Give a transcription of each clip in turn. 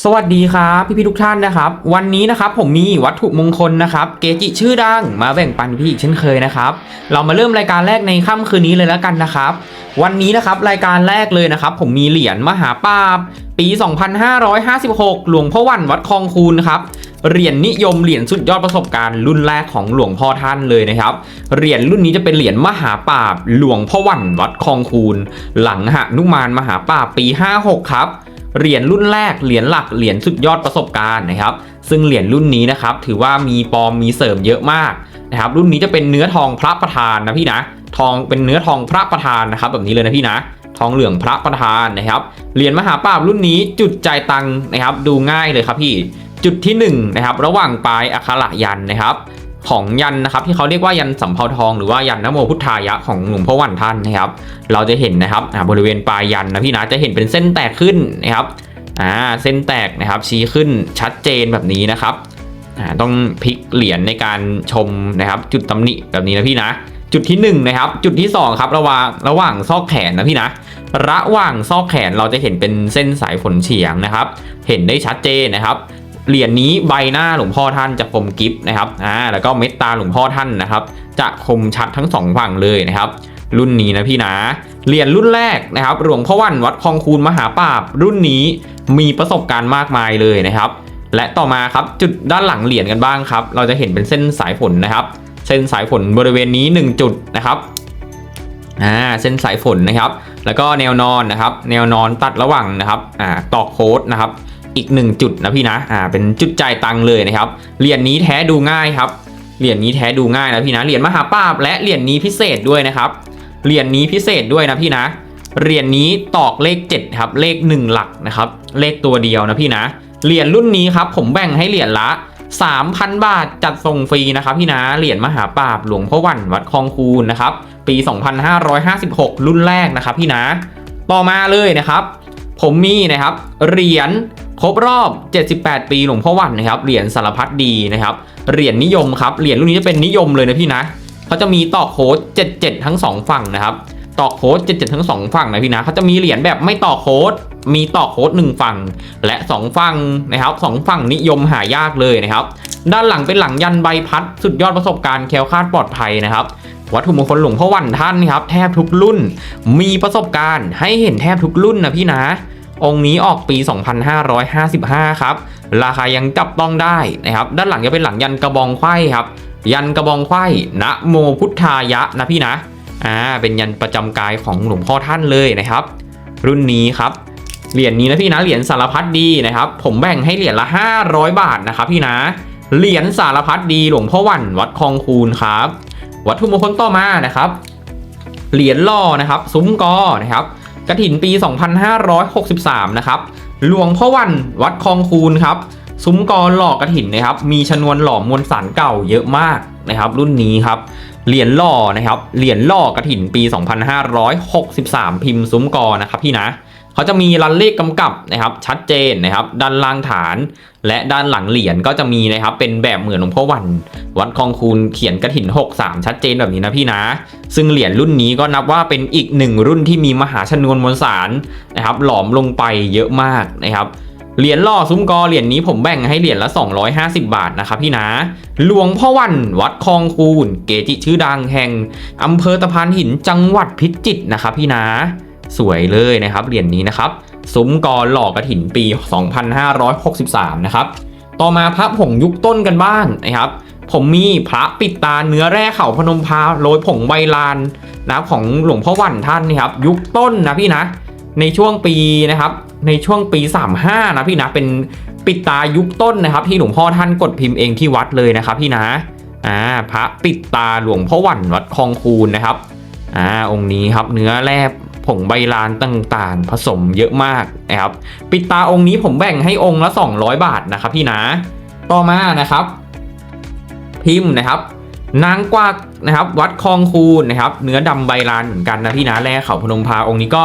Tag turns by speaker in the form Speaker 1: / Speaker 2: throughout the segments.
Speaker 1: สวัสดีครับพี่พี่ๆทุกท่านนะครับ วันนี้นะครับผมมีวัตถุมงคลนะครับ เกจิชื่อดังมาแบ่งปันพี่อีกเช่นเคยนะครับ เรามาเริ่มรายการแรกในค่ำคืนนี้เลยแล้วกันนะครับ วันนี้นะครับรายการแรกเลยนะครับ ผมมีเหรียญมหาปาบปี 2556 หลวงพ่อวันวัดคลองคูนครับเหรียญนิยมเหรียญสุดยอดประสบการณ์รุ่นแรกของหลวงพ่อท่านเลยนะครับเหรียญรุ่นนี้จะเป็นเหรียญมหาปาบหลวงพ่อวันวัดคลองคูนหลังหนุมานมหาปาบปี 56 ครับ เหรียญรุ่นแรกเหรียญหลักเหรียญสุดยอดประสบการณ์นะครับ ซึ่งเหรียญรุ่นนี้นะครับถือว่ามีปอมมีเสริมเยอะมากนะครับ รุ่นนี้จะเป็นเนื้อทองพระประธานนะพี่นะ ทองเป็นเนื้อทองพระประธานนะครับ แบบนี้เลยนะพี่นะ ทองเหลืองพระประธานนะครับเหรียญมหาปราบรุ่นนี้จุดจ่ายตังค์นะครับ ดูง่ายเลยครับพี่ จุดที่หนึ่งนะครับระหว่างปลายอักขระยันนะครับ ของยันนะครับที่เขาเรียกว่ายันสำเภาทองหรือว่ายันนโมพุทธายะของหลวงพ่อวันท่านนะครับ เราจะเห็นนะครับบริเวณปลายยันนะพี่นะจะเห็นเป็นเส้นแตกขึ้นนะครับอ่าเส้นแตกนะครับชี้ขึ้นชัดเจนแบบนี้นะครับอ่าต้องพลิกเหรียญในการชมนะครับ จุดตำหนิแบบนี้นะพี่นะ จุดที่1นงนะครับจุดที่2ครับระหว่างระหว่างซอกแขนนะพี่นะระหว่างซอกแขนเราจะเห็นเป็นเส้นสายฝนเฉียงนะครับ เห็นได้ชัดเจนนะครับ เหรียญนี้ใบหน้าหลวงพ่อท่านจะคมกิฟนะครับอ่าแล้วก็เม็ดตาหลวงพ่อท่านนะครับ จะคมชัดทั้งสองฝั่งเลยนะครับ รุ่นนี้นะพี่นะเหรียญรุ่นแรกนะครับหลวงพ่อวันวัดคลองคูนมหาปราบ รุ่นนี้มีประสบการณ์มากมายเลยนะครับ และต่อมาครับจุดด้านหลังเหรียญกันบ้างครับ เราจะเห็นเป็นเส้นสายฝนนะครับ เส้นสายฝนบริเวณนี้ 1 จุดนะครับอ่าเส้นสายฝนนะครับ แล้วก็แนวนอนนะครับ แนวนอนตัดระหว่างนะครับอ่าตอกโค้ดนะครับ อีก 1 จุดนะพี่นะอ่าเป็นจุดจ่ายตังค์เลยนะครับเหรียญนี้แท้ดูง่ายครับเหรียญนี้แท้ดูง่ายนะพี่นะเหรียญมหาปราบและเหรียญนี้พิเศษด้วยนะครับเหรียญนี้พิเศษด้วยนะพี่นะเหรียญนี้ตอกเลข 7 ครับ เลข 1 หลักนะครับ เลขตัวเดียวนะพี่นะเหรียญรุ่นนี้ครับผมแบ่งให้เหรียญละ 3,000 บาทจัดส่งฟรีนะครับพี่นะเหรียญมหาปราบหลวงพ่อวันวัดคลองคูนนะครับปี 2556 รุ่นแรกนะครับพี่นะต่อมาเลยนะครับ ผมมีนะครับเหรียญครบรอบ 78 ปีหลวงพ่อวันนะครับเหรียญสารพัดดีนะครับเหรียญนิยมครับเหรียญรุ่นนี้จะเป็นนิยมเลยนะพี่นะเขาจะมีต่อโค้ด77 ทั้ง 2 ฝั่งนะครับต่อโค้ด77 ทั้ง 2 ฝั่งนะพี่นะเขาจะมีเหรียญแบบไม่ต่อโค้ดมีต่อโค้ด1ฝั่ง และ 2 ฝั่งนะครับสองฝั่งนิยมหายากเลยนะครับ ด้านหลังเป็นหลังยันใบพัด สุดยอดประสบการณ์แคล้วคลาดปลอดภัยนะครับ วัตถุมงคลหลวงพ่อวันท่านครับแทบทุกรุ่น มีประสบการณ์ให้เห็นแทบทุกรุ่นนะพี่นะ องค์นี้ออกปี 2555 ครับ ราคายังจับต้องได้นะครับ ด้านหลังจะเป็นหลังยันกระบองไขว้ครับ ยันกระบองไขว้นะโมพุทธายะนะพี่นะ อ่า เป็นยันประจำกายของหลวงพ่อท่านเลยนะครับ รุ่นนี้ครับเหรียญนี้นะพี่นะเหรียญสารพัดดีนะครับ ผมแบ่งให้เหรียญละ 500 บาทนะครับพี่นะ เหรียญสารพัดดีหลวงพ่อวันวัดคลองคูนครับ วัตถุมงคลต่อมานะครับ เหรียญล่อนะครับ ซุ้มกอนะครับกระถินปี 2563 นะครับ หลวงพ่อวันวัดคลองคูนครับ ซุ้มกอหล่อกระถินนะครับ มีชนวนหล่อมวลสารเก่าเยอะมากนะครับ รุ่นนี้ครับ เหรียญหล่อนะครับ เหรียญหล่อกระถินปี 2563 พิมพ์ซุ้มกอนะครับพี่นะ เขาจะมีรันเลขกำกับนะครับชัดเจนนะครับ ด้านล่างฐาน และด้านหลังเหรียญก็จะมีนะครับเป็นแบบเหมือนหลวงพ่อวัน วัดคลองคูนเขียนกระถิน 63 ชัดเจนแบบนี้นะพี่นะ ซึ่งเหรียญรุ่นนี้ก็นับว่าเป็นอีกหนึ่งรุ่นที่มีมหาชนวนมวลสารนะครับ หลอมลงไปเยอะมากนะครับเหรียญล่อซุ้มกอเหรียญนี้ผมแบ่งให้เหรียญละ 250 บาทนะครับพี่นะหลวงพ่อวันวัดคลองคูนเกจิชื่อดังแห่งอำเภอตะพานหินจังหวัดพิจิตรนะครับพี่นะ สวยเลยนะครับเหรียญนี้นะครับซุ้มกอหล่อกระถินปี 2563 นะครับ ต่อมาพระผงยุคต้นกันบ้างนะครับ ผมมีพระปิดตาเนื้อแร่เขาพนมพาโรยผงใบลานนะของหลวงพ่อวันท่านนี่ครับ ยุคต้นนะพี่นะ ในช่วงปีนะครับ ในช่วงปี 35 นะพี่นะเป็นปิดตายุคต้นนะครับ ที่หลวงพ่อท่านกดพิมพ์เองที่วัดเลยนะครับ พี่นะอ่าพระปิดตาหลวงพ่อวันวัดคลองคูนนะครับอ่าองค์นี้ครับเนื้อแร่ ผงใบลานต่างๆ ผสมเยอะมากนะครับปิดตาองค์นี้ผมแบ่งให้องค์ละ 200 บาทนะครับพี่นะ ต่อมานะครับ พิมพ์นะครับ นางกวักนะครับ วัดคลองคูนนะครับ เนื้อดำใบลานเหมือนกันนะพี่นะแร่เขาพนมพาองค์นี้ก็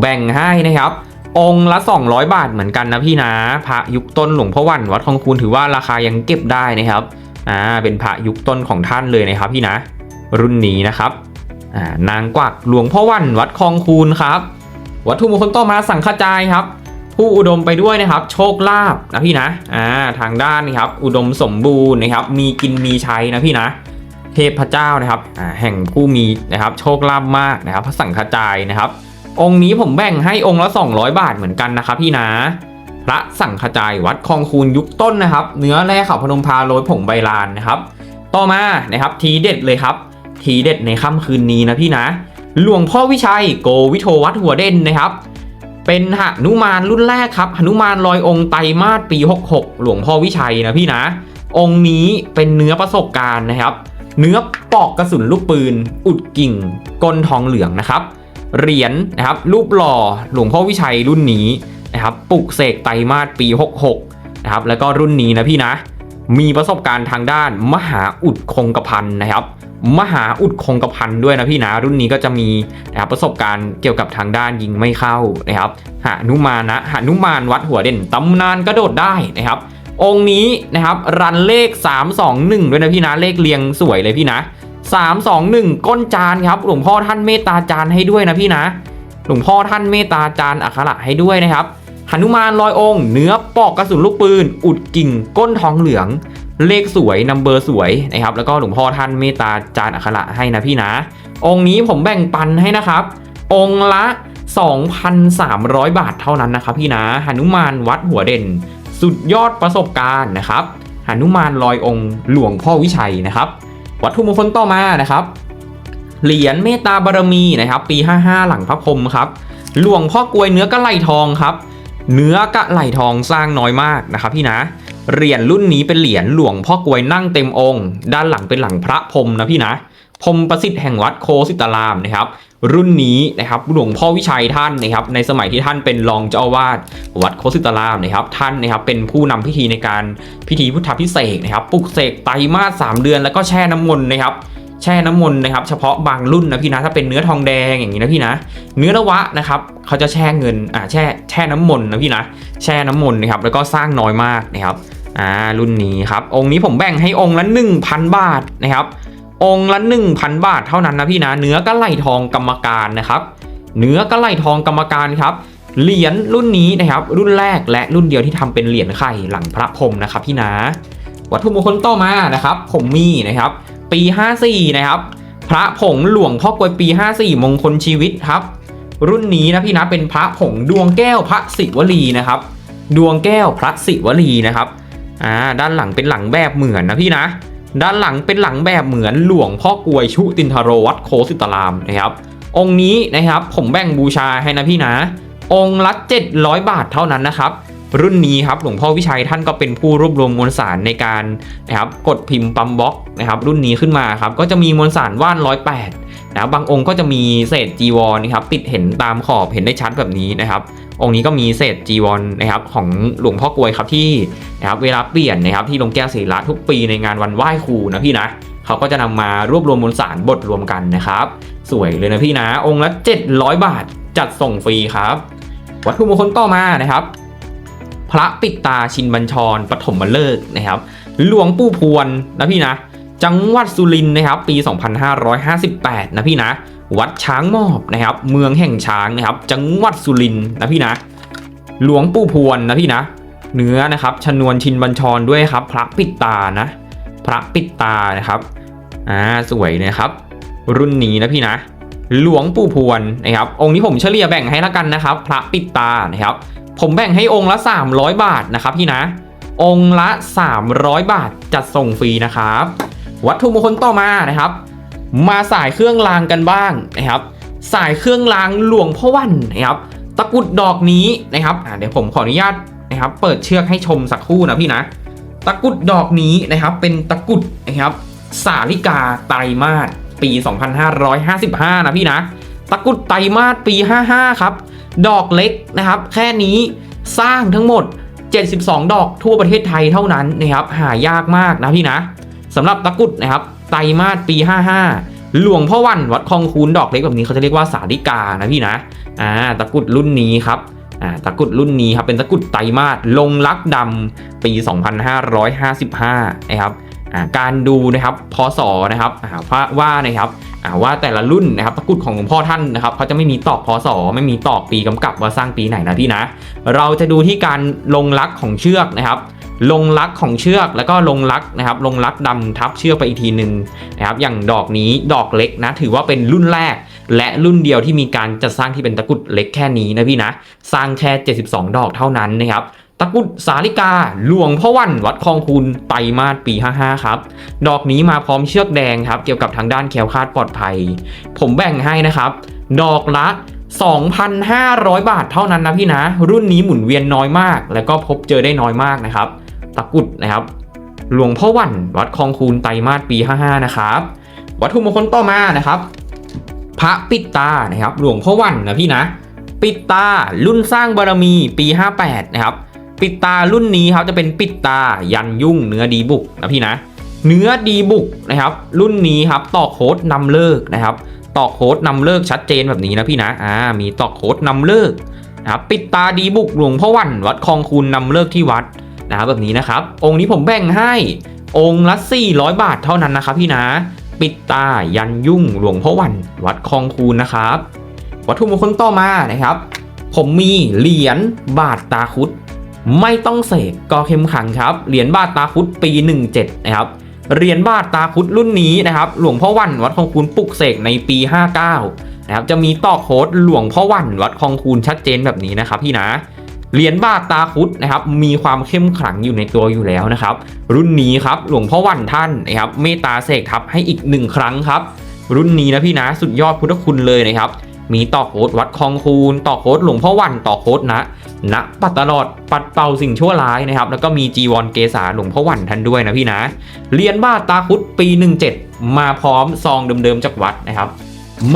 Speaker 1: แบ่งให้นะครับองค์ละ 200 บาทเหมือนกันนะพี่นะพระยุคต้นหลวงพ่อวันวัดคลองคูนถือว่าราคายังเก็บได้นะครับอ่าเป็นพระยุคต้นของท่านเลยนะครับพี่นะ รุ่นนี้นะครับ นางกวักหลวงพ่อวันวัดคลองคูนครับ วัตถุมงคลต่อมาสังฆจายครับ ผู้อุดมไปด้วยนะครับ โชคลาภนะพี่นะอ่าทางด้านนะครับ อุดมสมบูรณ์นะครับ มีกินมีใช้นะพี่นะ เทพเจ้านะครับอ่าแห่งผู้มีนะครับ โชคลาภมากนะครับ พระสังฆจายนะครับ องค์นี้ผมแบ่งให้องค์ละ 200 บาทเหมือนกันนะครับพี่นะพระสังฆจายวัดคลองคูนยุคต้นนะครับ เนื้อแร่ขาพนมพาโรยผงใบลานนะครับ ต่อมานะครับทีเด็ดเลยครับ ทีเด็ดในค่ำคืนนี้นะพี่นะ หลวงพ่อวิชัยโกวิโทวัดหัวเด่นนะครับ เป็นหนุมานรุ่นแรกครับหนุมานลอยองค์ไตมาสปี 66 หลวงพ่อวิชัยนะพี่นะ องค์นี้เป็นเนื้อประสบการณ์นะครับ เนื้อปอกกระสุนลูกปืน อุดกิ่งก้นทองเหลืองนะครับ เหรียญนะครับรูปหล่อหลวงพ่อวิชัยรุ่นนี้นะครับปลุกเสกไตมาสปี 66นะครับแล้วก็รุ่นนี้นะพี่นะ มีประสบการณ์ทางด้านมหาอุดคงกระพันนะครับ มหาอุดคงกระพันด้วยนะพี่นะรุ่นนี้ก็จะมีนะครับประสบการณ์เกี่ยวกับทางด้านยิงไม่เข้านะครับหานุมานะหานุมานวัดหัวเด่นตำนานกระโดดได้นะครับ องค์นี้นะครับรันเลข 321 ด้วยนะพี่นะเลขเรียงสวยเลยพี่นะ 321 ก้นจานครับหลวงพ่อท่านเมตตาจานให้ด้วยนะพี่นะหลวงพ่อท่านเมตตาจานอักขระให้ด้วยนะครับ หนุมานลอยองค์เนื้อปอกกระสุนลูกปืน อุดกิ่งก้นทองเหลือง เลขสวยนัมเบอร์สวยนะครับ แล้วก็หลวงพ่อท่านเมตตาจานอักขระให้นะพี่นะ องค์นี้ผมแบ่งปันให้นะครับ องค์ละ 2,300 บาทเท่านั้นนะครับพี่นะหนุมานวัดหัวเด่น สุดยอดประสบการณ์นะครับหนุมานลอยองค์หลวงพ่อวิชัยนะครับ วัตถุมงคลต่อมานะครับเหรียญเมตตาบารมีนะครับ ปี 55 หลังพระพรมครับ หลวงพ่อกลวยเนื้อกระไหลทองครับ เนื้อกะไหลทองสร้างน้อยมากนะครับพี่นะเหรียญรุ่นนี้เป็นเหรียญหลวงพ่อกลวยนั่งเต็มองค์ ด้านหลังเป็นหลังพระพรมนะพี่นะพรมประสิทธิ์แห่งวัดโคสิตารามนะครับ รุ่นนี้นะครับหลวงพ่อวิชัยท่านนะครับในสมัยที่ท่านเป็นรองเจ้าอาวาสวัดโคสิตารามนะครับ ท่านนะครับเป็นผู้นำพิธีในการพิธีพุทธพิเศษนะครับปลุกเสกไตรมาส3เดือนแล้วก็แช่น้ำมนต์นะครับ แช่น้ำมนต์นะครับเฉพาะบางรุ่นนะพี่นะถ้าเป็นเนื้อทองแดงอย่างนี้นะพี่นะ เนื้อนวะนะครับเขาจะแช่เงินอ่าแช่แช่น้ำมนต์นะพี่นะแช่น้ำมนต์นะครับแล้วก็สร้างน้อยมากนะครับอ่ารุ่นนี้ครับองค์นี้ผมแบ่งให้องค์ละ 1,000 บาทนะครับองค์ละ 1,000 บาทเท่านั้นนะพี่นะ เนื้อกระไหลทองกรรมการนะครับเนื้อกระไหลทองกรรมการครับเหรียญรุ่นนี้นะครับ รุ่นแรกและรุ่นเดียวที่ทำเป็นเหรียญไข่หลังพระพรหมนะครับพี่นะ วัตถุมงคลต่อมานะครับ ผมมีนะครับ ปี 54 นะครับ พระผงหลวงพ่อกวยปี 54 มงคลชีวิตครับ รุ่นนี้นะพี่นะเป็นพระผงดวงแก้วพระศิวลีนะครับ ดวงแก้วพระศิวลีนะครับอ่าด้านหลังเป็นหลังแบบเหมือนนะพี่นะ ด้านหลังเป็นหลังแบบเหมือนหลวงพ่อกวยชุตินทโรวัดโคสิตรามนะครับ องค์นี้นะครับผมแบ่งบูชาให้นะพี่นะ องค์ละ700 บาทเท่านั้นนะครับ รุ่นนี้ครับหลวงพ่อวิชัยท่านก็เป็นผู้รวบรวมมวลสารในการนะครับกดพิมพ์ปั๊มบล็อกนะครับรุ่นนี้ขึ้นมาครับก็จะมีมวลสารว่านร้อยแปดนะครับบางองค์ก็จะมีเศษจีวรนะครับติดเห็นตามขอบเห็นได้ชัดแบบนี้นะครับ องค์นี้ก็มีเศษจีวรนะครับของหลวงพ่อกลวยครับที่นะครับเวลาเปลี่ยนนะครับที่ลงแก้วศิลาทุกปีในงานวันไหว้ครูนะพี่นะเขาก็จะนำมารวบรวมมวลสารบดรวมกันนะครับ สวยเลยนะพี่นะ องค์ละ 700 บาทจัดส่งฟรีครับ วัตถุมงคลต่อมานะครับ พระปิดตาชินบัญชรปฐมฤกษ์นะครับ หลวงปู่พวนนะพี่นะ จังหวัดสุรินทร์นะครับ ปี 2558 นะพี่นะ วัดช้างมอบนะครับ เมืองแห่งช้างนะครับ จังหวัดสุรินทร์นะพี่นะ หลวงปู่พวนนะพี่นะ เนื้อนะครับชนวนชินบัญชรด้วยครับ พระปิดตานะ พระปิดตานะครับ อ่าสวยนะครับ รุ่นนี้นะพี่นะหลวงปู่พวนนะครับ องค์นี้ผมเฉลี่ยแบ่งให้ละกันนะครับ พระปิดตานะครับ ผมแบ่งให้องค์ละ 300 บาทนะครับพี่นะ องค์ละ 300 บาทจัดส่งฟรีนะครับ วัตถุมงคลต่อมานะครับ มาสายเครื่องรางกันบ้างนะครับ สายเครื่องรางหลวงพ่อวันนะครับ ตะกุดดอกนี้นะครับเดี๋ยวผมขออนุญาตนะครับ เปิดเชือกให้ชมสักครู่นะพี่นะ ตะกุดดอกนี้นะครับ เป็นตะกุดนะครับ สาลิกาไตรมาสปี 2555 นะพี่นะ ตะกุดไตรมาสปี 55 ครับ ดอกเล็กนะครับ แค่นี้สร้างทั้งหมด 72 ดอกทั่วประเทศไทยเท่านั้นนะครับหายากมากนะพี่นะสำหรับตะกุดนะครับไตรมาสปี 55 หลวงพ่อวันวัดคลองคูนดอกเล็กแบบนี้เขาจะเรียกว่าสาลิกานะพี่นะอ่าตะกุดรุ่นนี้ครับอ่าตะกุดรุ่นนี้ครับเป็นตะกุดไตรมาสลงลักดำปี 2555 นะครับ การดูนะครับพศนะครับว่าว่านะครับว่าแต่ละรุ่นนะครับตะกุดของหลวงพ่อท่านนะครับเขาจะไม่มีตอกพศไม่มีตอกปีกำกับว่าสร้างปีไหนนะพี่นะ เราจะดูที่การลงลักของเชือกนะครับลงลักของเชือกแล้วก็ลงลักนะครับ ลงลักดำทับเชือกไปอีกทีหนึ่งนะครับ อย่างดอกนี้ดอกเล็กนะ ถือว่าเป็นรุ่นแรก และรุ่นเดียวที่มีการจัดสร้างที่เป็นตะกุดเล็กแค่นี้นะพี่นะ สร้างแค่ 72 ดอกเท่านั้นนะครับ ตะกุดสาลิกาหลวงพ่อวันวัดคลองคูณไตมาสปี 55 ครับ ดอกนี้มาพร้อมเชือกแดงครับ เกี่ยวกับทางด้านแคล้วคลาดปลอดภัย ผมแบ่งให้นะครับ ดอกละ 2,500 บาทเท่านั้นนะพี่นะ รุ่นนี้หมุนเวียนน้อยมาก แล้วก็พบเจอได้น้อยมากนะครับ ตะกุดนะครับ หลวงพ่อวันวัดคลองคูณไตมาสปี 55 นะครับ วัตถุมงคลต่อมานะครับ พระปิดตานะครับ หลวงพ่อวันนะพี่นะ ปิดตารุ่นสร้างบารมีปี 58 นะครับ ปิดตารุ่นนี้ครับจะเป็นปิดตายันยุ่งเนื้อดีบุกนะพี่นะ เนื้อดีบุกนะครับ รุ่นนี้ครับต่อโค้ดนำเลิกนะครับต่อโค้ดนำเลิกชัดเจนแบบนี้นะพี่นะอ่ามีต่อโค้ดนำเลิกนะครับปิดตาดีบุกหลวงพ่อวันวัดคลองคูณนำเลิกที่วัดนะครับแบบนี้นะครับ องค์นี้ผมแบ่งให้องค์ละ400 บาทเท่านั้นนะครับพี่นะ ปิดตายันยุ่งหลวงพ่อวันวัดคลองคูณนะครับ วัตถุมงคลต่อมานะครับ ผมมีเหรียญบาทตาคุด ไม่ต้องเสกก็เข้มขังครับ เหรียญบาทตาคุดปี 17 นะครับ เหรียญบาทตาคุดรุ่นนี้นะครับ หลวงพ่อวันวัดคลองคูณปลุกเสกในปี 59 นะครับ จะมีต่อโค้ดหลวงพ่อวันวัดคลองคูณชัดเจนแบบนี้นะครับพี่นะเหรียญบาทตาคุดนะครับมีความเข้มขลังอยู่ในตัวอยู่แล้วนะครับ รุ่นนี้ครับหลวงพ่อวันท่านนะครับเมตตาเสกทับให้อีกหนึ่งครั้งครับ รุ่นนี้นะพี่นะสุดยอดพุทธคุณเลยนะครับ มีต่อโคดวัดคองคูณต่อโคดหลวงพ่อวันต่อโคดนะณปัดตลอดปัดเป่าสิ่งชั่วร้ายนะครับ แล้วก็มีจีวรเกษาหลวงพ่อวันท่านด้วยนะพี่นะเรียญบาตาคุดปี 17 มาพร้อมซองเดิมๆจากวัดนะครับ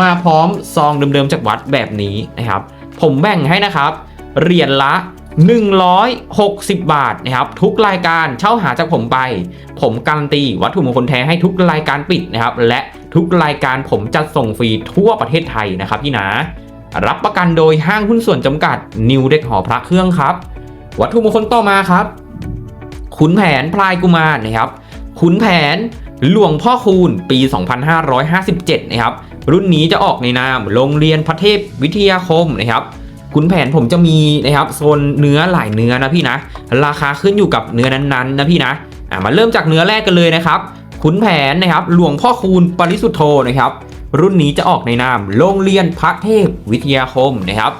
Speaker 1: มาพร้อมซองเดิมๆจากวัดแบบนี้นะครับ ผมแบ่งให้นะครับเหรียญละ 160 บาทนะครับ ทุกรายการเช่าหาจากผมไป ผมการันตีวัตถุมงคลแท้ให้ทุกรายการปิดนะครับ และ ทุกรายการผมจัดส่งฟรีทั่วประเทศไทยนะครับพี่นะ รับประกันโดยห้างหุ้นส่วนจำกัดนิวเด็กหอพระเครื่องครับ วัตถุมงคลต่อมาครับ ขุนแผนพลายกุมารนะครับขุนแผนหลวงพ่อคูณปี 2557 นะครับ รุ่นนี้จะออกในนามโรงเรียนพระเทพวิทยาคมนะครับขุนแผนผมจะมีนะครับโซนเนื้อหลายเนื้อนะพี่นะ ราคาขึ้นอยู่กับเนื้อนั้นๆนะพี่นะอะมาเริ่มจากเนื้อแรกกันเลยนะครับ ขุนแผนนะครับหลวงพ่อคูณปริสุทธโธนะครับ รุ่นนี้จะออกในนามโรงเรียนพระเทพวิทยาคมนะครับ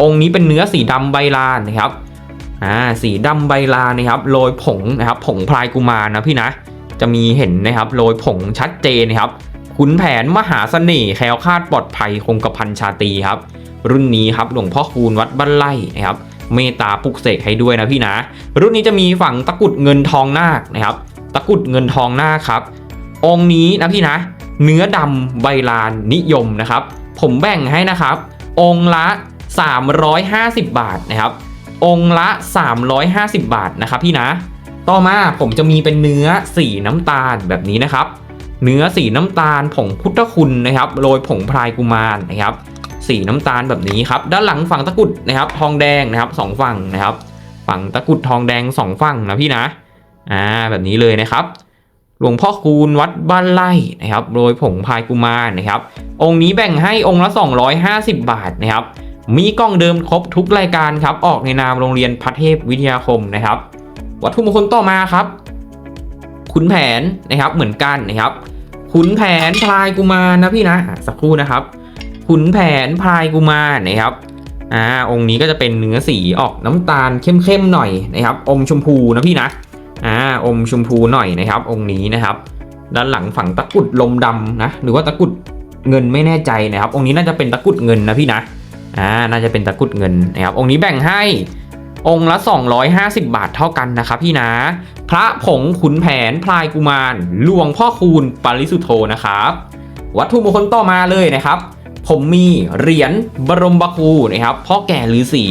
Speaker 1: องค์นี้เป็นเนื้อสีดำใบลานนะครับอ่าสีดำใบลานนะครับโรยผงนะครับผงพลายกุมารนะพี่นะจะมีเห็นนะครับโรยผงชัดเจนนะครับขุนแผนมหาเสน่ห์แคล้วคลาดปลอดภัยคงกระพันชาตรีครับ รุ่นนี้ครับหลวงพ่อคูณวัดบ้านไร่นะครับเมตตาปลุกเสกให้ด้วยนะพี่นะ รุ่นนี้จะมีฝั่งตะกุดเงินทองนาคนะครับ ตะกุดเงินทองหน้าครับ องค์นี้นะพี่นะ เนื้อดำใบลานนิยมนะครับ ผมแบ่งให้นะครับ องค์ละ 350 บาทนะครับ องค์ละ 350 บาทนะครับพี่นะ ต่อมาผมจะมีเป็นเนื้อสีน้ำตาลแบบนี้นะครับ เนื้อสีน้ำตาลผงพุทธคุณนะครับโรยผงพลายกุมารนะครับ สีน้ำตาลแบบนี้ครับ ด้านหลังฝั่งตะกุดนะครับ ทองแดงนะครับสองฝั่งนะครับ ฝั่งตะกุดทองแดงสองฝั่งนะพี่นะ อ่าแบบนี้เลยนะครับ หลวงพ่อคูณวัดบ้านไร่นะครับโดยผงพายกุมารนะครับ องค์นี้แบ่งให้องค์ละ 250 บาทนะครับ มีกล้องเดิมครบทุกรายการครับ ออกในนามโรงเรียนพระเทพวิทยาคมนะครับ วัตถุมงคลต่อมาครับขุนแผนนะครับเหมือนกันนะครับขุนแผนพลายกุมารนะพี่นะสักครู่นะครับขุนแผนพลายกุมารนะครับอ่าองค์นี้ก็จะเป็นเนื้อสีออกน้ำตาลเข้มๆหน่อยนะครับอมชมพูนะพี่นะ อ่าอมชมพูหน่อยนะครับ องค์นี้นะครับ ด้านหลังฝั่งตะกุดลมดำนะหรือว่าตะกุดเงินไม่แน่ใจนะครับ องค์นี้น่าจะเป็นตะกุดเงินนะพี่นะอ่าน่าจะเป็นตะกุดเงินนะครับ องค์นี้แบ่งให้องค์ละ 250 บาทเท่ากันนะครับพี่นะ พระผงขุนแผนพลายกุมารหลวงพ่อคูณปริสุทโธนะครับ วัตถุมงคลต่อมาเลยนะครับ ผมมีเหรียญบรมบคูนะครับพ่อแก่ฤาษี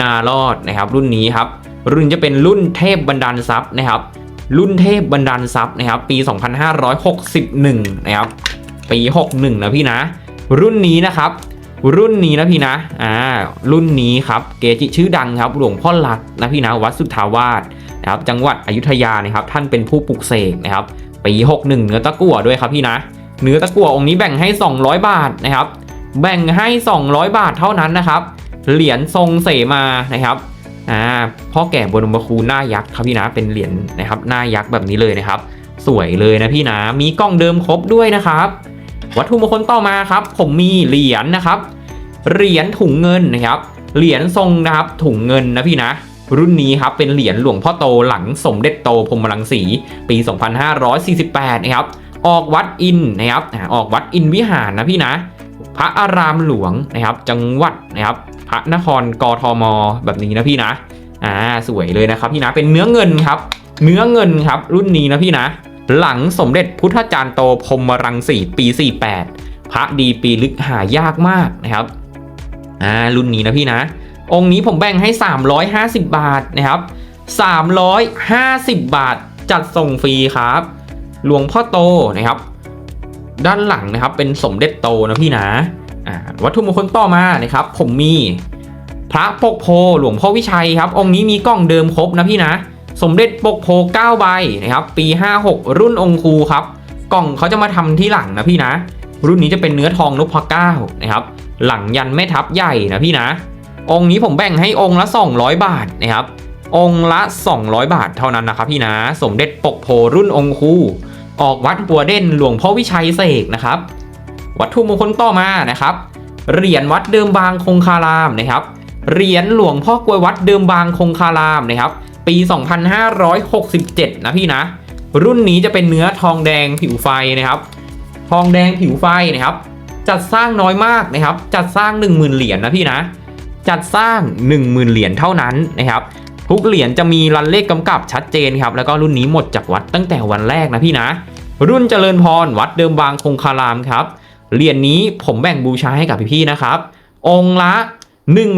Speaker 1: นารอดนะครับ รุ่นนี้ครับ รุ่นจะเป็นรุ่นเทพบรรดาลทรัพย์นะครับ รุ่นเทพบรรดาลทรัพย์นะครับปี 2561 นะครับปี 61 นะพี่นะ รุ่นนี้นะครับ รุ่นนี้นะพี่นะอ่ารุ่นนี้ครับเกจิชื่อดังครับ หลวงพ่อหลักนะพี่นะวัดสุทธาวาสนะครับจังหวัดอยุธยานะครับ ท่านเป็นผู้ปลุกเสกนะครับปี 61 เนื้อตะกั่วด้วยครับพี่นะเนื้อตะกั่วองค์นี้แบ่งให้ 200 บาทนะครับ แบ่งให้ 200 บาทเท่านั้นนะครับ เหรียญทรงเสมานะครับ อ่าพ่อแก่บรมคูหน้ายักษ์ครับพี่นะเป็นเหรียญนะครับหน้ายักษ์แบบนี้เลยนะครับ สวยเลยนะพี่นะมีกล้องเดิมครบด้วยนะครับ วัตถุมงคลต่อมาครับ ผมมีเหรียญนะครับ เหรียญถุงเงินนะครับ เหรียญทรงนะครับถุงเงินนะพี่นะ รุ่นนี้ครับเป็นเหรียญหลวงพ่อโตหลังสมเด็จโตพรมรังสีปี 2548 นะครับ ออกวัดอินนะครับออกวัดอินวิหารนะพี่นะ พระอารามหลวงนะครับ จังหวัดนะครับ พระนครกทม แบบนี้นะพี่นะอ่าสวยเลยนะครับพี่นะเป็นเนื้อเงินครับ เนื้อเงินครับรุ่นนี้นะพี่นะ หลังสมเด็จพุทธจารย์โตพรมรังสีปี 48 พระดีปีลึกหายากมากนะครับอ่ารุ่นนี้นะพี่นะ องค์นี้ผมแบ่งให้ 350 บาทนะครับ350 บาทจัดส่งฟรีครับ หลวงพ่อโตนะครับ ด้านหลังนะครับเป็นสมเด็จโตนะพี่นะ วัตถุมงคลต่อมานะครับ ผมมีพระปกโพหลวงพ่อวิชัยครับ องค์นี้มีกล้องเดิมครบนะพี่นะ สมเด็จปกโพ9ใบนะครับ ปี 56 รุ่นองคูครับ กล่องเขาจะมาทำที่หลังนะพี่นะ รุ่นนี้จะเป็นเนื้อทองนพเก้านะครับ หลังยันแม่ทับใหญ่นะพี่นะ องค์นี้ผมแบ่งให้องค์ละ 200 บาทนะครับ องค์ละ 200 บาทเท่านั้นนะครับพี่นะ สมเด็จปกโพรุ่นองคูออกวัดบัวเด่นหลวงพ่อวิชัยเสกนะครับ วัตถุมงคลต่อมานะครับ เหรียญวัดเดิมบางคงคารามนะครับ เหรียญหลวงพ่อกลวยวัดเดิมบางคงคารามนะครับ ปี 2567 นะพี่นะ รุ่นนี้จะเป็นเนื้อทองแดงผิวไฟนะครับ ทองแดงผิวไฟนะครับ จัดสร้างน้อยมากนะครับ จัดสร้าง 10,000 เหรียญนะพี่นะ จัดสร้าง 10,000 เหรียญเท่านั้นนะครับ ทุกเหรียญจะมีรันเลขกำกับชัดเจนครับ แล้วก็รุ่นนี้หมดจากวัดตั้งแต่วันแรกนะพี่นะ รุ่นเจริญพรวัดเดิมบางคงคารามครับ เหรียญนี้ผมแบ่งบูชาให้กับพี่ๆนะครับ องค์ละ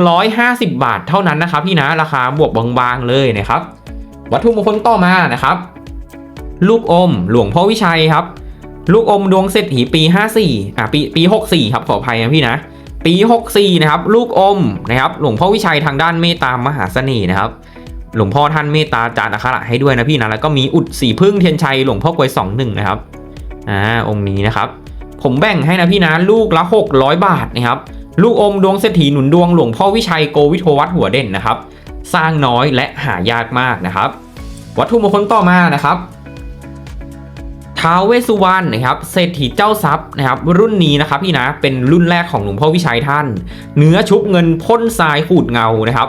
Speaker 1: 150 บาทเท่านั้นนะครับ พี่นะราคาบวกบางๆเลยนะครับ วัตถุมงคลต่อมานะครับ ลูกอมหลวงพ่อวิชัยครับ ลูกอมดวงเศรษฐีปี 54อ่าปีปี64 ครับขออภัยนะพี่นะปี 64 นะครับ ลูกอมนะครับหลวงพ่อวิชัยทางด้านเมตตามหาเสน่ห์นะครับหลวงพ่อท่านเมตตาจารย์อัคระให้ด้วยนะพี่นะแล้วก็มีอุดสีพึ่งเทียนชัยหลวงพ่อกวย21นะครับอ่าองค์นี้นะครับ ผมแบ่งให้นะพี่นะลูกละ 600 บาทนะครับลูกอมดวงเศรษฐีหนุนดวงหลวงพ่อวิชัยโกวิโทวัดหัวเด่นนะครับ สร้างน้อยและหายากมากนะครับ วัตถุมงคลต่อมานะครับท้าวเวสุวรรณนะครับเศรษฐีเจ้าทรัพย์นะครับ รุ่นนี้นะครับพี่นะเป็นรุ่นแรกของหลวงพ่อวิชัยท่าน เนื้อชุบเงินพ่นทรายขูดเงานะครับ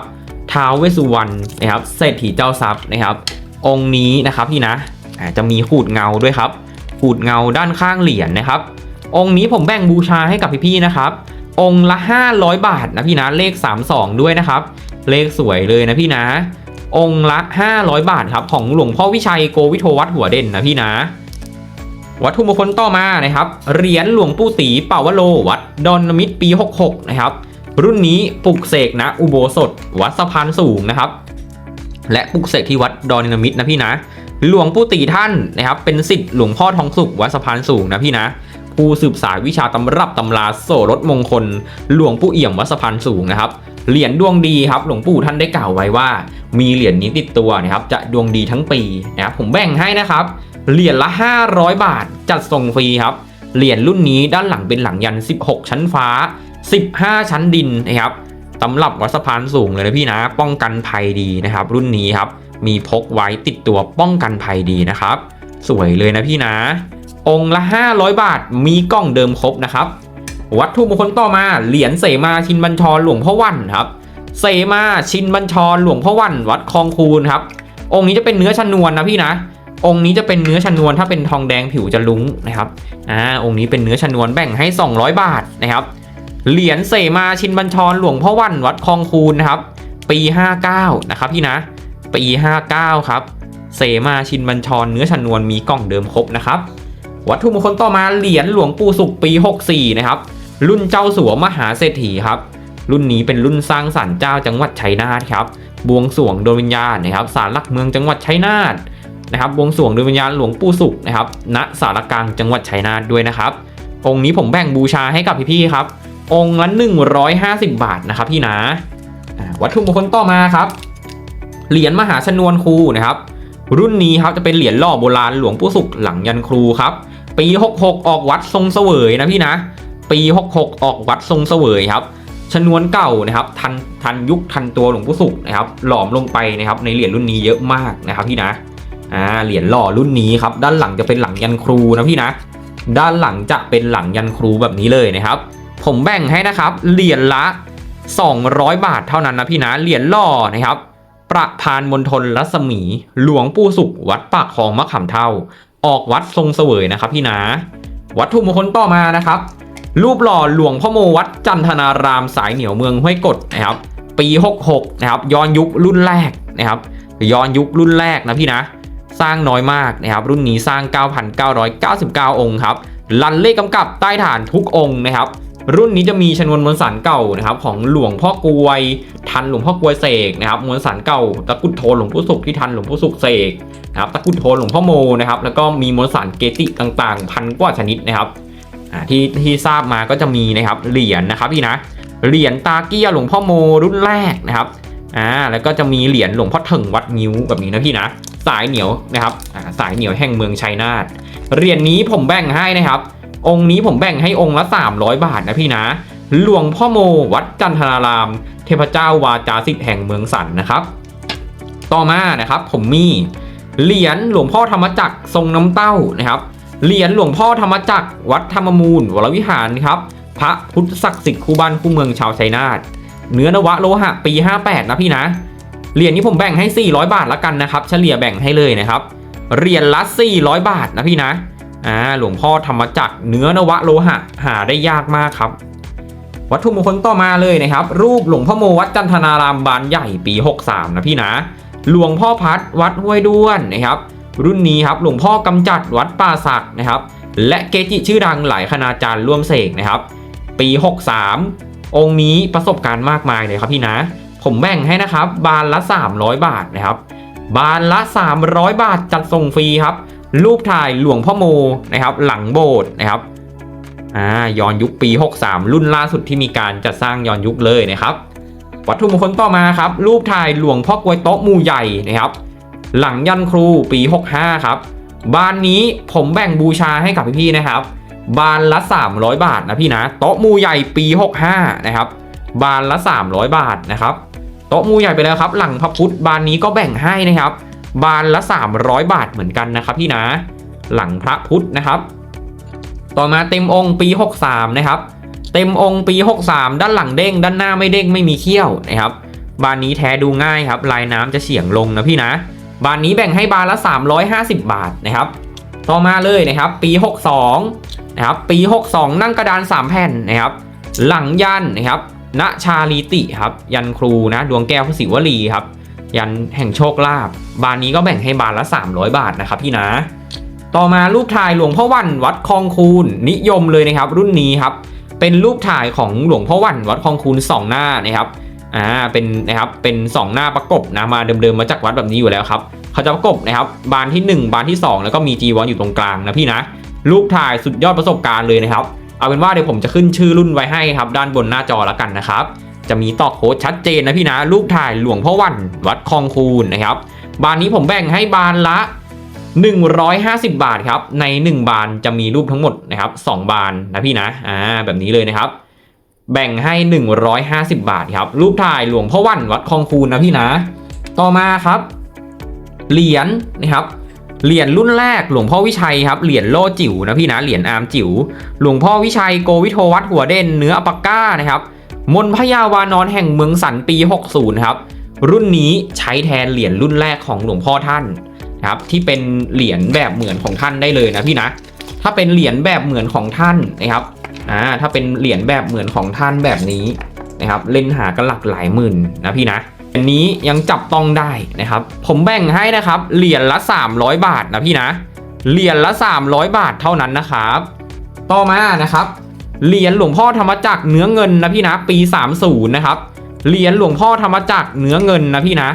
Speaker 1: ท้าวเวสุวรรณนะครับเศรษฐีเจ้าทรัพย์นะครับ องค์นี้นะครับพี่นะอ่าจะมีขูดเงาด้วยครับขูดเงาด้านข้างเหรียญนะครับ องค์นี้ผมแบ่งบูชาให้กับพี่ๆนะครับ องค์ละ 500 บาทนะพี่นะเลข 32 ด้วยนะครับ เลขสวยเลยนะพี่นะ องค์ละ 500 บาทครับของหลวงพ่อวิชัยโกวิโทวัดหัวเด่นนะพี่นะ วัตถุมงคลต่อมานะครับเหรียญหลวงปู่ตีเป่าวโลวัดดอนมิตรปี 66 นะครับ รุ่นนี้ปลุกเสกนะอุโบสถ วัดสะพานสูงนะครับ และปลุกเสกที่วัดดอนมิตรนะพี่นะหลวงปู่ตีท่านนะครับเป็นสิทธิ์หลวงพ่อทองสุขวัดสะพานสูงนะพี่นะ ผู้สืบสายวิชาตำรับตำราโสรถมงคล หลวงปู่เอี่ยมวัดสะพานสูงนะครับเหรียญดวงดีครับหลวงปู่ท่านได้กล่าวไว้ว่า มีเหรียญนี้ติดตัวนะครับจะดวงดีทั้งปีนะครับผมแบ่งให้นะครับเหรียญละ 500 บาท จัดส่งฟรีครับเหรียญรุ่นนี้ด้านหลังเป็นหลังยัน 16 ชั้นฟ้า 15 ชั้นดินนะครับสำหรับวัดสะพานสูงเลยนะพี่นะ ป้องกันภัยดีนะครับ รุ่นนี้ครับมีพกไว้ติดตัวป้องกันภัยดีนะครับ สวยเลยนะพี่นะ องค์ละ 500 บาทมีกล้องเดิมครบนะครับ วัตถุมงคลต่อมาเหรียญเสมาชินบัญชรหลวงพ่อวันครับ เสมาชินบัญชรหลวงพ่อวัน วัดคลองคูนครับ องค์นี้จะเป็นเนื้อชนวนนะพี่นะ องค์นี้จะเป็นเนื้อชนวนถ้าเป็นทองแดงผิวจะลุ้งนะครับอ่าองค์นี้เป็นเนื้อชนวนแบ่งให้ 200 บาทนะครับ เหรียญเสมาชินบัญชรหลวงพ่อวันวัดคลองคูนนะครับ ปี 59 นะครับพี่นะ ปี 59 ครับ เสมาชินบัญชรเนื้อชนวนมีกล่องเดิมครบนะครับ วัตถุมงคลต่อมาเหรียญหลวงปู่สุขปี 64 นะครับ รุ่นเจ้าสัวมหาเศรษฐีครับ รุ่นนี้เป็นรุ่นสร้างสรรค์เจ้าจังหวัดชัยนาทครับ บวงสวงโดยวิญญาณนะครับศาลหลักเมืองจังหวัดชัยนาทนะครับ บวงสวงโดยวิญญาณหลวงปู่สุขนะครับ ณ สารกลางจังหวัดชัยนาทด้วยนะครับ องค์นี้ผมแบ่งบูชาให้กับพี่ๆครับ องค์ละ 150 บาทนะครับพี่นะอ่าวัตถุมงคลต่อมาครับ เหรียญมหาชนวนครูนะครับรุ่นนี้ครับจะเป็นเหรียญหล่อโบราณหลวงปู่สุขหลังยันครูครับ ปี 66 ออกวัดทรงเสวยนะพี่นะ ปี 66 ออกวัดทรงเสวยครับชนวนเก่านะครับทันทันยุคทันตัวหลวงปู่สุขนะครับ หลอมลงไปนะครับ ในเหรียญรุ่นนี้เยอะมากนะครับพี่นะอ่าเหรียญหล่อรุ่นนี้ครับ ด้านหลังจะเป็นหลังยันครูนะพี่นะ ด้านหลังจะเป็นหลังยันครูแบบนี้เลยนะครับ ผมแบ่งให้นะครับเหรียญละ 200 บาทเท่านั้นนะพี่นะเหรียญหล่อนะครับ ประพานมณฑลรัศมี หลวงปู่สุขวัดปากคลองมะขามเท่า ออกวัดทรงเสวยนะครับพี่นะ วัตถุมงคลต่อมานะครับ รูปหล่อหลวงพ่อโมวัดจันทนารามสายเหนียวเมืองห้วยกดนะครับ ปี 66 นะครับ ย้อนยุครุ่นแรกนะครับ ย้อนยุครุ่นแรกนะพี่นะ สร้างน้อยมากนะครับ รุ่นนี้สร้าง 9,999 องค์ครับ ลันเลขกำกับใต้ฐานทุกองค์นะครับ รุ่นนี้จะมีชนวนมวลสารเก่านะครับของหลวงพ่อกวย ทันหลวงพ่อกวยเสกนะครับมวลสารเก่าตะกุดโทนหลวงปู่สุขที่ทันหลวงปู่สุขเสกนะครับตะกุดโทนหลวงพ่อโมนะครับแล้วก็มีมวลสารเกจิต่างๆ พันกว่าชนิดนะครับที่ที่ทราบมาก็จะมีนะครับเหรียญนะครับพี่นะเหรียญตาเกียหลวงพ่อโมรุ่นแรกนะครับอ่าแล้วก็จะมีเหรียญหลวงพ่อถึงวัดงิ้วแบบนี้นะพี่นะสายเหนียวนะครับสายเหนียวแห่งเมืองชัยนาทเหรียญนี้ผมแบ่งให้นะครับ องค์นี้ผมแบ่งให้องค์ละ 300 บาทนะพี่นะ หลวงพ่อโมวัดจันทนาราม เทพเจ้าวาจาสิทธิ์แห่งเมืองสันนะครับ ต่อมานะครับผมมีเหรียญหลวงพ่อธรรมจักรทรงน้ำเต้านะครับเหรียญหลวงพ่อธรรมจักรวัดธรรมมูลวรวิหารครับ พระพุทธศักดิ์สิทธิ์คู่บ้านคู่เมืองชาวชัยนาทเนื้อนวะโลหะปี 58 นะพี่นะเหรียญนี้ผมแบ่งให้ 400 บาทละกันนะครับ เฉลี่ยแบ่งให้เลยนะครับเหรียญละ 400 บาทนะพี่นะ อ่าหลวงพ่อธรรมจักรเนื้อนวะโลหะ หาได้ยากมากครับ วัตถุมงคลต่อมาเลยนะครับ รูปหลวงพ่อโมวัดจันทนารามบานใหญ่ปี 63 นะพี่นะ หลวงพ่อพัดวัดห้วยด้วนนะครับ รุ่นนี้ครับหลวงพ่อกำจัดวัดป่าศักนะครับ และเกจิชื่อดังหลายคณาจารย์ร่วมเสกนะครับ ปี 63 องค์นี้ประสบการณ์มากมายเลยครับพี่นะ ผมแบ่งให้นะครับ บานละ 300 บาทนะครับบานละ 300 บาทจัดส่งฟรีครับ รูปถ่ายหลวงพ่อโมนะครับ หลังโบสถ์นะครับอ่าย้อนยุคปี 63 รุ่นล่าสุดที่มีการจัดสร้างย้อนยุคเลยนะครับ วัตถุมงคลต่อมาครับ รูปถ่ายหลวงพ่อกวยโต๊ะมูใหญ่นะครับ หลังยันครูปี 65 ครับบานนี้ผมแบ่งบูชาให้กับพี่ๆนะครับ บานละ 300 บาทนะพี่นะโต๊ะมูใหญ่ปี 65 นะครับ บานละ 300 บาทนะครับโต๊ะมูใหญ่ไปแล้วครับ หลังพระพุทธบานนี้ก็แบ่งให้นะครับ บานละ 300 บาทเหมือนกันนะครับพี่นะหลังพระพุทธนะครับ ต่อมาเต็มองค์ปี 63 นะครับ เต็มองค์ปี 63 ด้านหลังเด้ง ด้านหน้าไม่เด้งไม่มีเขี้ยวนะครับบานนี้แท้ดูง่ายครับ ลายน้ำจะเฉียงลงนะพี่นะ บานนี้แบ่งให้บานละ 350 บาทนะครับ ต่อมาเลยนะครับ ปี 62 นะครับ ปี 62 นั่งกระดาน 3 แผ่นนะครับ หลังยันนะครับณชาลีติครับ ยันครูนะ ดวงแก้วพระศิวลีครับ ยันแห่งโชคลาภบานนี้ก็แบ่งให้บานละ 300 บาทนะครับพี่นะ ต่อมารูปถ่ายหลวงพ่อวันวัดคลองคูนนิยมเลยนะครับ รุ่นนี้ครับเป็นรูปถ่ายของหลวงพ่อวันวัดคลองคูนสองหน้านะครับอ่าเป็นนะครับเป็นสองหน้าประกบนะมาเดิมๆมาจากวัดแบบนี้อยู่แล้วครับเขาจะประกบนะครับบานที่ 1 บานที่ 2 แล้วก็มีจีวรอยู่ตรงกลางนะพี่นะรูปถ่ายสุดยอดประสบการณ์เลยนะครับ เอาเป็นว่าเดี๋ยวผมจะขึ้นชื่อรุ่นไว้ให้ครับ ด้านบนหน้าจอแล้วกันนะครับ จะมีต่อโค้ดชัดเจนนะพี่นะรูปถ่ายหลวงพ่อวันวัดคลองคูนนะครับบานนี้ผมแบ่งให้บานละ 150 บาทครับใน 1 บานจะมีรูปทั้งหมดนะครับ2บานนะพี่นะอ่าแบบนี้เลยนะครับ แบ่งให้ 150 บาทครับรูปถ่ายหลวงพ่อวันวัดคลองคูนนะพี่นะ ต่อมาครับ เหรียญนะครับเหรียญรุ่นแรกหลวงพ่อวิชัยครับเหรียญโล่จิ๋วนะพี่นะเหรียญอาร์มจิ๋วหลวงพ่อวิชัยโกวิโทวัดหัวเด่นเนื้ออปากก้านะครับ มนพญาวานอนแห่งเมืองสันปี 60 ครับ รุ่นนี้ใช้แทนเหรียญรุ่นแรกของหลวงพ่อท่านนะครับที่เป็นเหรียญแบบเหมือนของท่านได้เลยนะพี่นะ ถ้าเป็นเหรียญแบบเหมือนของท่านนะครับอ่าถ้าเป็นเหรียญแบบเหมือนของท่านแบบนี้นะครับเล่นหากันหลักหลายหมื่นนะพี่นะอันนี้ยังจับต้องได้นะครับ ผมแบ่งให้นะครับเหรียญละ 300 บาทนะพี่นะเหรียญละ 300 บาทเท่านั้นนะครับ ต่อมานะครับ เหรียญหลวงพ่อธรรมจักรเนื้อเงินนะพี่นะ ปี 30 นะครับ เหรียญหลวงพ่อธรรมจักรเนื้อเงินนะพี่นะ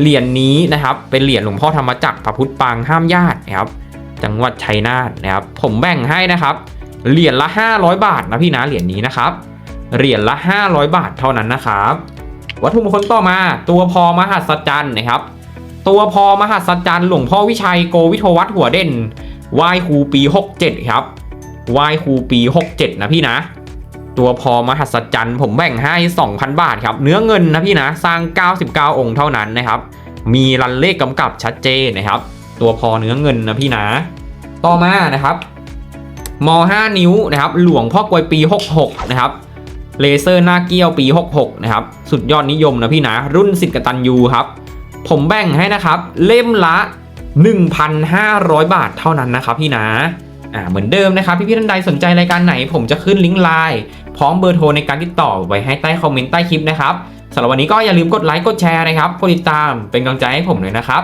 Speaker 1: เหรียญนี้นะครับ เป็นเหรียญหลวงพ่อธรรมจักรพระพุทธปางห้ามญาตินะครับ จังหวัดชัยนาทนะครับ ผมแบ่งให้นะครับ เหรียญละ 500 บาทนะพี่นะ เหรียญนี้นะครับ เหรียญละ 500 บาทเท่านั้นนะครับ วัตถุมงคลต่อมา ตัวพอมหัศจรรย์นะครับ ตัวพอมหัศจรรย์หลวงพ่อวิชัยโกวิทวัฒน์หัวเด่นไหว้ครูปี 67 ครับ ไหว้ครูปี 67 นะพี่นะ ตัวพอมหัศจรรย์ผมแบ่งให้ 2,000 บาทครับ เนื้อเงินนะพี่นะ สร้าง 99 องค์เท่านั้นนะครับ มีรันเลขกำกับชัดเจนนะครับ ตัวพอเนื้อเงินนะพี่นะ ต่อมานะครับม5นิ้วนะครับ หลวงพ่อกลวยปี 66 นะครับเลเซอร์หน้าเกี้ยวปี 66 นะครับ สุดยอดนิยมนะพี่นะ รุ่นสิทธิ์กตันยูครับ ผมแบ่งให้นะครับ เล่มละ 1,500 บาทเท่านั้นนะครับพี่นะ อ่าเหมือนเดิมนะครับพี่พี่ๆท่านใดสนใจรายการไหน ผมจะขึ้นลิงก์ไลน์พร้อมเบอร์โทรในการติดต่อไว้ให้ใต้คอมเมนต์ใต้คลิปนะครับสำหรับวันนี้ก็อย่าลืมกดไลค์กดแชร์นะครับกดติดตามเป็นกำลังใจให้ผมเลยนะครับ